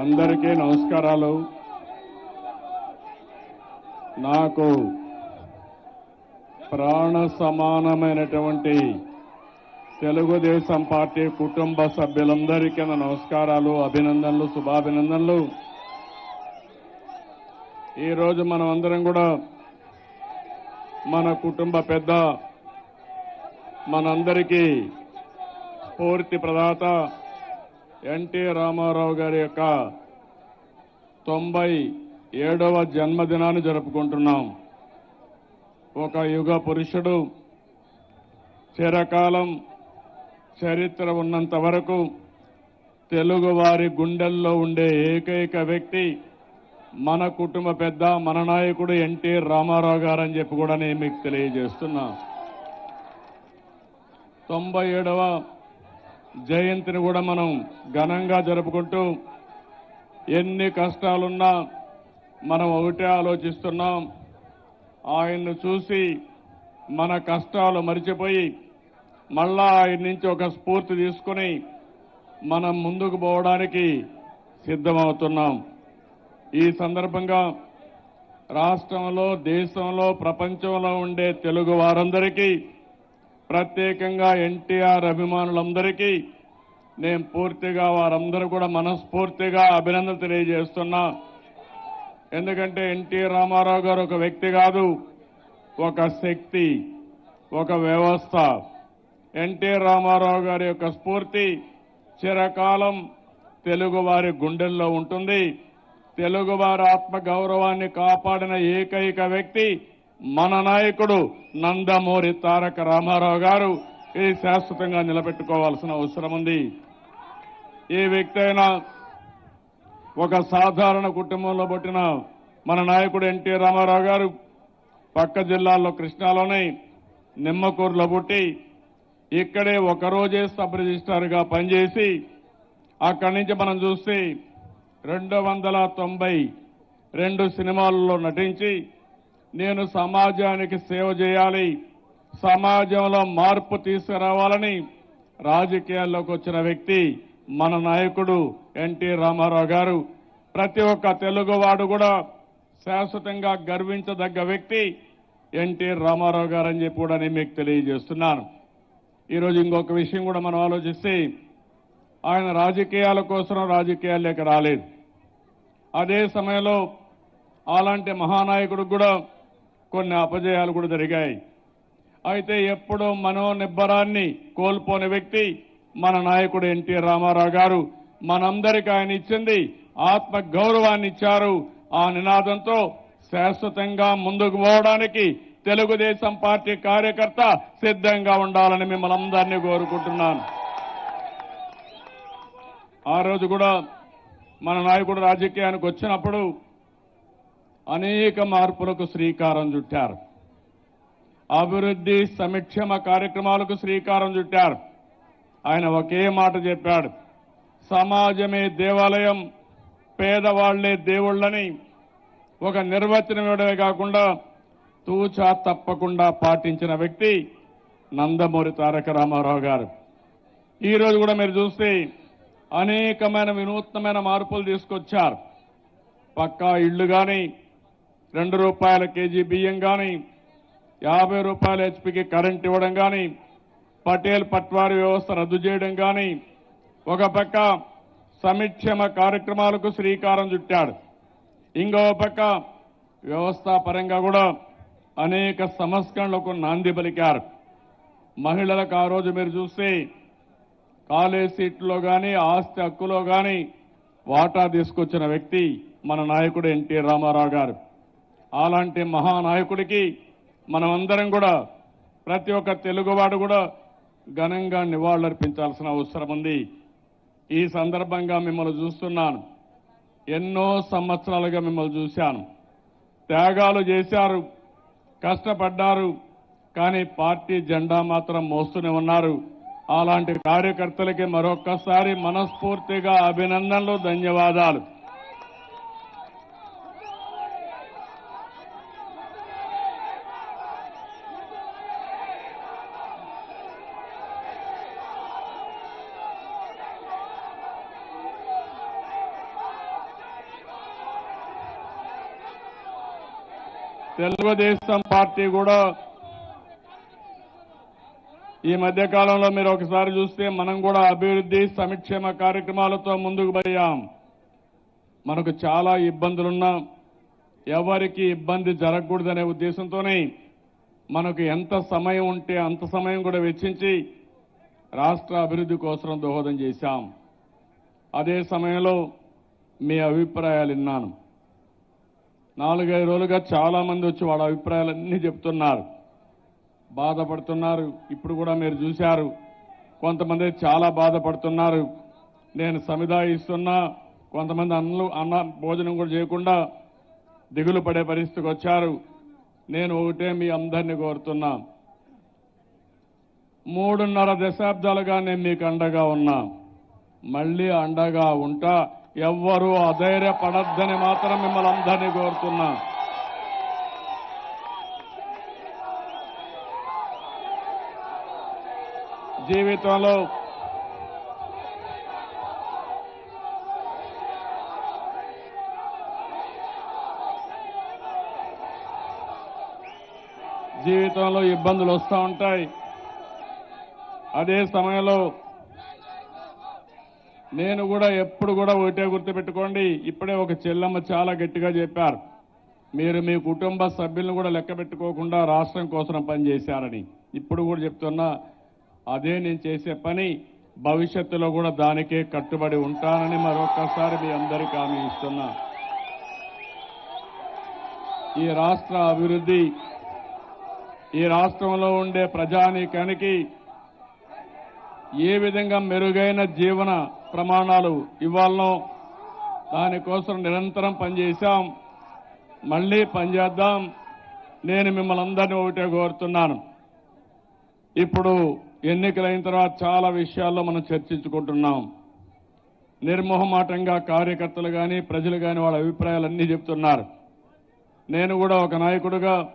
అందరికీ నమస్కారాలు. నాకు ప్రాణ సమానమైనటువంటి తెలుగుదేశం పార్టీ కుటుంబ సభ్యులందరికీ నమస్కారాలు అభినందనలు శుభాభినందనలు. ఈరోజు మనం అందరం కూడా మన కుటుంబ పెద్ద మనందరికీ స్ఫూర్తి ప్రదాత ఎన్టీ రామారావు గారి యొక్క తొంభై ఏడవ జన్మదినాన్ని జరుపుకుంటున్నాం. ఒక యుగ పురుషుడు చిరకాలం చరిత్ర ఉన్నంత వరకు తెలుగువారి గుండెల్లో ఉండే ఏకైక వ్యక్తి మన కుటుంబ పెద్ద మన నాయకుడు ఎన్టీ రామారావు గారు అని చెప్పి కూడా నేను మీకు తెలియజేస్తున్నా. తొంభై ఏడవ జయంతిని కూడా మనం ఘనంగా జరుపుకుంటూ ఎన్ని కష్టాలున్నా మనం ఒకటే ఆలోచిస్తున్నాం. ఆయన్ను చూసి మన కష్టాలు మరిచిపోయి మళ్ళా ఆయన నుంచి ఒక స్ఫూర్తి తీసుకుని మనం ముందుకు పోవడానికి సిద్ధమవుతున్నాం. ఈ సందర్భంగా రాష్ట్రంలో దేశంలో ప్రపంచంలో ఉండే తెలుగు వారందరికీ ప్రత్యేకంగా ఎన్టీఆర్ అభిమానులందరికీ నేను పూర్తిగా వారందరూ కూడా మనస్ఫూర్తిగా అభినందన తెలియజేస్తున్నా. ఎందుకంటే ఎన్టీ రామారావు గారు ఒక వ్యక్తి కాదు ఒక శక్తి ఒక వ్యవస్థ. ఎన్టీ రామారావు గారి యొక్క స్ఫూర్తి చిరకాలం తెలుగువారి గుండెల్లో ఉంటుంది. తెలుగువారి ఆత్మగౌరవాన్ని ఆత్మ గౌరవాన్ని కాపాడిన ఏకైక వ్యక్తి మన నాయకుడు నందమూరి తారక రామారావు గారు ఇది శాశ్వతంగా నిలబెట్టుకోవాల్సిన అవసరం ఉంది. ఏ వ్యక్తి అయినా ఒక సాధారణ కుటుంబంలో పుట్టిన మన నాయకుడు ఎన్టీ రామారావు గారు పక్క జిల్లాల్లో కృష్ణాలోని నిమ్మకూరులో పుట్టి ఇక్కడే ఒకరోజే సబ్ రిజిస్టార్గా పనిచేసి అక్కడి నుంచి మనం చూస్తే రెండు వందల తొంభై రెండు సినిమాల్లో నటించి నేను సమాజానికి సేవ చేయాలి. సమాజంలో మార్పు తీసుకురావాలని రాజకీయాల్లోకి వచ్చిన వ్యక్తి మన నాయకుడు ఎన్టీ రామారావు గారు. ప్రతి ఒక్క తెలుగువాడు కూడా శాశ్వతంగా గర్వించదగ్గ వ్యక్తి ఎన్టీ రామారావు గారు అని చెప్పి కూడా నేను మీకు తెలియజేస్తున్నాను. ఈరోజు ఇంకొక విషయం కూడా మనం ఆలోచిస్తే ఆయన రాజకీయాల కోసం రాజకీయాల్లోకి రాలేదు. అదే సమయంలో అలాంటి మహానాయకుడికి కూడా కొన్ని అపజయాలు కూడా జరిగాయి. అయితే ఎప్పుడూ మనోనిబ్బరాన్ని కోల్పోని వ్యక్తి మన నాయకుడు ఎన్టీ రామారావు గారు. మనందరికీ ఆయన ఇచ్చింది ఆత్మ గౌరవాన్ని ఇచ్చారు. ఆ నినాదంతో శాశ్వతంగా ముందుకు పోవడానికి తెలుగుదేశం పార్టీ కార్యకర్త సిద్ధంగా ఉండాలని మిమ్మల్ని అందరినీ కోరుకుంటున్నాను. ఆ రోజు కూడా మన నాయకుడు రాజకీయానికి వచ్చినప్పుడు అనేక మార్పులకు శ్రీకారం చుట్టారు. అభివృద్ధి సంక్షేమ కార్యక్రమాలకు శ్రీకారం చుట్టారు. ఆయన ఒకే మాట చెప్పాడు. సమాజమే దేవాలయం పేదవాళ్ళే దేవుళ్ళని. ఒక నిర్వచనం ఇవ్వడమే కాకుండా తూచా తప్పకుండా పాటించిన వ్యక్తి నందమూరి తారక రామారావు గారు. ఈరోజు కూడా మీరు చూస్తే అనేకమైన వినూత్నమైన మార్పులు తీసుకొచ్చారు. పక్కా ఇళ్ళు కానీ రెండు రూపాయల కేజీ బియ్యం కానీ యాభై రూపాయల హెచ్పికి కరెంట్ ఇవ్వడం కానీ పటేల్ పట్వారి వ్యవస్థ రద్దు చేయడం కానీ ఒక పక్క సమిక్షేమ కార్యక్రమాలకు శ్రీకారం చుట్టాడు. ఇంకో పక్క వ్యవస్థాపరంగా కూడా అనేక సంస్కరణలకు నాంది పలికారు. మహిళలకు ఆ రోజు మీరు చూస్తే కాలేజ్ సీట్లో కానీ ఆస్తి హక్కులో కానీ వాటా తీసుకొచ్చిన వ్యక్తి మన నాయకుడు ఎన్టీ రామారావు గారు. అలాంటి మహానాయకుడికి మనమందరం కూడా ప్రతి ఒక్క తెలుగువాడు కూడా ఘనంగా నివాళులర్పించాల్సిన అవసరం ఉంది. ఈ సందర్భంగా మిమ్మల్ని చూస్తున్నాను. ఎన్నో సంవత్సరాలుగా మిమ్మల్ని చూశాను. త్యాగాలు చేశారు కష్టపడ్డారు కానీ పార్టీ జెండా మాత్రం మోస్తూనే ఉన్నారు. అలాంటి కార్యకర్తలకి మరొక్కసారి మనస్ఫూర్తిగా అభినందనలు ధన్యవాదాలు. తెలుగుదేశం పార్టీ కూడా ఈ మధ్య కాలంలో మీరు ఒకసారి చూస్తే మనం కూడా అభివృద్ధి సంక్షేమ కార్యక్రమాలతో ముందుకు పోయాం. మనకు చాలా ఇబ్బందులున్నా ఎవరికి ఇబ్బంది జరగకూడదనే ఉద్దేశంతోనే మనకు ఎంత సమయం ఉంటే అంత సమయం కూడా వెచ్చించి రాష్ట్ర అభివృద్ధి కోసం దోహదం చేశాం. అదే సమయంలో మీ అభిప్రాయాలు విన్నాను. నాలుగైదు రోజులుగా చాలా మంది వచ్చి వాళ్ళ అభిప్రాయాలన్నీ చెప్తున్నారు. బాధపడుతున్నారు. ఇప్పుడు కూడా మీరు చూశారు. కొంతమంది చాలా బాధపడుతున్నారు. నేను సముదాయిస్తున్నా కొంతమంది అన్నలు అన్న భోజనం కూడా చేయకుండా దిగులు పడే పరిస్థితికి వచ్చారు. నేను ఒకటే మీ అందరినీ కోరుతున్నా. మూడున్నర దశాబ్దాలుగా నేను మీకు అండగా ఉన్నా. మళ్ళీ అండగా ఉంటా. ఎవ్వరూ అధైర్యపడద్దని మాత్రం మిమ్మల్ని అందరినీ కోరుతున్నా. జీవితంలో జీవితంలో ఇబ్బందులు వస్తూ ఉంటాయి. అదే సమయంలో నేను కూడా ఎప్పుడు కూడా ఒకటే గుర్తుపెట్టుకోండి ఇప్పుడే ఒక చెల్లమ్మ చాలా గట్టిగా చెప్పారు. మీరు మీ కుటుంబ సభ్యులను కూడా లెక్క పెట్టుకోకుండా రాష్ట్రం కోసం పనిచేశారని ఇప్పుడు కూడా చెప్తున్నా అదే నేను చేసే పని భవిష్యత్తులో కూడా దానికే కట్టుబడి ఉంటానని మరొక్కసారి మీ అందరికీ హామీ ఇస్తున్నా. ఈ రాష్ట్ర అభివృద్ధి ఈ రాష్ట్రంలో ఉండే ప్రజానీకానికి ఏ విధంగా మెరుగైన జీవన ప్రమాణాలు ఇవ్వాలనో దానికోసం నిరంతరం పనిచేశాం. మళ్ళీ పనిచేద్దాం. నేను మిమ్మల్ని అందరినీ ఒకటే కోరుతున్నాను. ఇప్పుడు ఎన్నికలైన తర్వాత చాలా విషయాల్లో మనం చర్చించుకుంటున్నాం. నిర్మోహమాటంగా కార్యకర్తలు కానీ ప్రజలు కానీ వాళ్ళ అభిప్రాయాలన్నీ చెప్తున్నారు. నేను కూడా ఒక నాయకుడిగా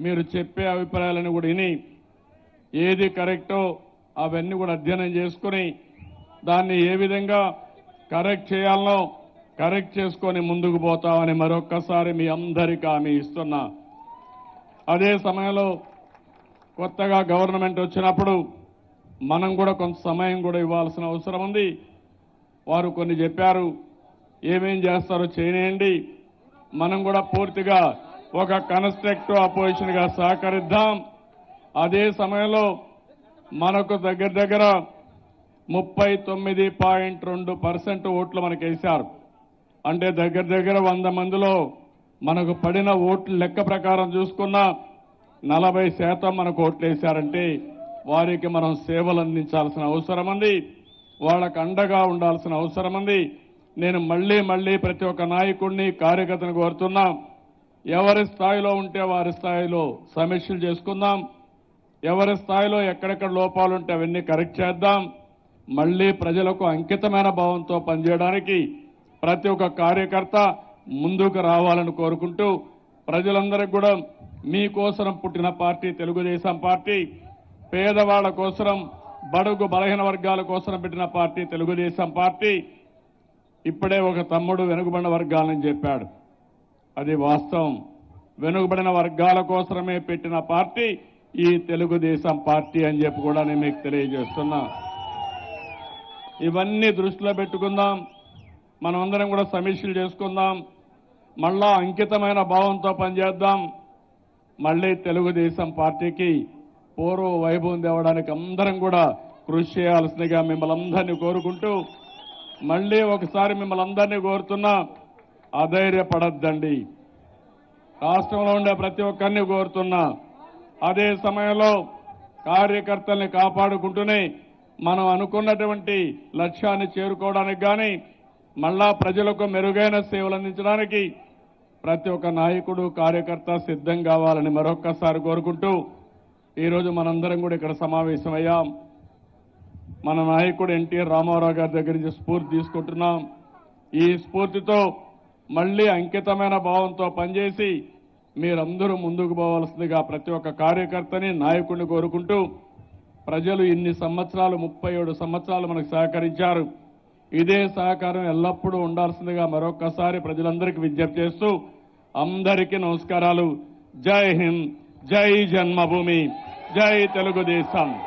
మీరు చెప్పే అభిప్రాయాలను కూడా విని ఏది కరెక్టో అవన్నీ కూడా అధ్యయనం చేసుకుని దాన్ని ఏ విధంగా కరెక్ట్ చేయాలనో కరెక్ట్ చేసుకొని ముందుకు పోతామని మరొక్కసారి మీ అందరికీ హామీ ఇస్తున్నా. అదే సమయంలో కొత్తగా గవర్నమెంట్ వచ్చినప్పుడు మనం కూడా కొంత సమయం కూడా ఇవ్వాల్సిన అవసరం ఉంది. వారు కొన్ని చెప్పారు ఏమేం చేస్తారో చేయనేయండి. మనం కూడా పూర్తిగా ఒక కన్స్ట్రక్టివ్ అపోజిషన్గా సహకరిద్దాం. అదే సమయంలో మనకు దగ్గర దగ్గర ముప్పై తొమ్మిది పాయింట్ రెండు పర్సెంట్ ఓట్లు మనకు వేశారు. అంటే దగ్గర దగ్గర వంద మందిలో మనకు పడిన ఓట్లు లెక్క ప్రకారం చూసుకున్నా నలభై శాతం మనకు ఓట్లు వేశారంటే వారికి మనం సేవలు అందించాల్సిన అవసరం ఉంది. వాళ్ళకు అండగా ఉండాల్సిన అవసరం ఉంది. నేను మళ్ళీ మళ్ళీ ప్రతి ఒక్క నాయకుడిని కార్యకర్తను కోరుతున్నా ఎవరి స్థాయిలో ఉంటే వారి స్థాయిలో సమీక్షలు చేసుకుందాం. ఎవరి స్థాయిలో ఎక్కడెక్కడ లోపాలు ఉంటే అవన్నీ కరెక్ట్ చేద్దాం. మళ్ళీ ప్రజలకు అంకితమైన భావంతో పనిచేయడానికి ప్రతి ఒక్క కార్యకర్త ముందుకు రావాలని కోరుకుంటూ ప్రజలందరికీ కూడా మీకోసం పుట్టిన పార్టీ తెలుగుదేశం పార్టీ పేదవాళ్ళ కోసం బడుగు బలహీన వర్గాల కోసం పెట్టిన పార్టీ తెలుగుదేశం పార్టీ ఇప్పుడే ఒక తమ్ముడు వెనుకబడిన వర్గాలని చెప్పాడు. అది వాస్తవం. వెనుకబడిన వర్గాల కోసమే పెట్టిన పార్టీ ఈ తెలుగుదేశం పార్టీ అని చెప్పి కూడా నేను మీకు తెలియజేస్తున్నా. ఇవన్నీ దృష్టిలో పెట్టుకుందాం. మనమందరం కూడా సమీక్షలు చేసుకుందాం. మళ్ళా అంకితమైన భావంతో పనిచేద్దాం. మళ్ళీ తెలుగుదేశం పార్టీకి పూర్వ వైభవం తేవడానికి అందరం కూడా కృషి చేయాల్సిందిగా మిమ్మల్ని అందరినీ కోరుకుంటూ మళ్ళీ ఒకసారి మిమ్మల్ని అందరినీ కోరుతున్నా అధైర్యపడద్దండి. రాష్ట్రంలో ఉండే ప్రతి ఒక్కరిని కోరుతున్నా. అదే సమయంలో కార్యకర్తల్ని కాపాడుకుంటూనే మనం అనుకున్నటువంటి లక్ష్యాన్ని చేరుకోవడానికి కానీ మళ్ళా ప్రజలకు మెరుగైన సేవలు అందించడానికి ప్రతి ఒక్క నాయకుడు కార్యకర్త సిద్ధం కావాలని మరొక్కసారి కోరుకుంటూ ఈరోజు మనందరం కూడా ఇక్కడ సమావేశమయ్యాం. మన నాయకుడు ఎన్టీఆర్ రామారావు గారి దగ్గర నుంచి స్ఫూర్తి తీసుకుంటున్నాం. ఈ స్ఫూర్తితో మళ్ళీ అంకితమైన భావంతో పనిచేసి మీరందరూ ముందుకు పోవాల్సిందిగా ప్రతి ఒక్క కార్యకర్తని నాయకుడిని కోరుకుంటూ ప్రజలు ఇన్ని సంవత్సరాలు ముప్పై ఏడు సంవత్సరాలు మనకు సహకరించారు. ఇదే సహకారం ఎల్లప్పుడూ ఉండాల్సిందిగా మరొక్కసారి ప్రజలందరికీ విజ్ఞప్తి చేస్తూ అందరికీ నమస్కారాలు. జై హింద్ జై జన్మభూమి జై తెలుగుదేశం.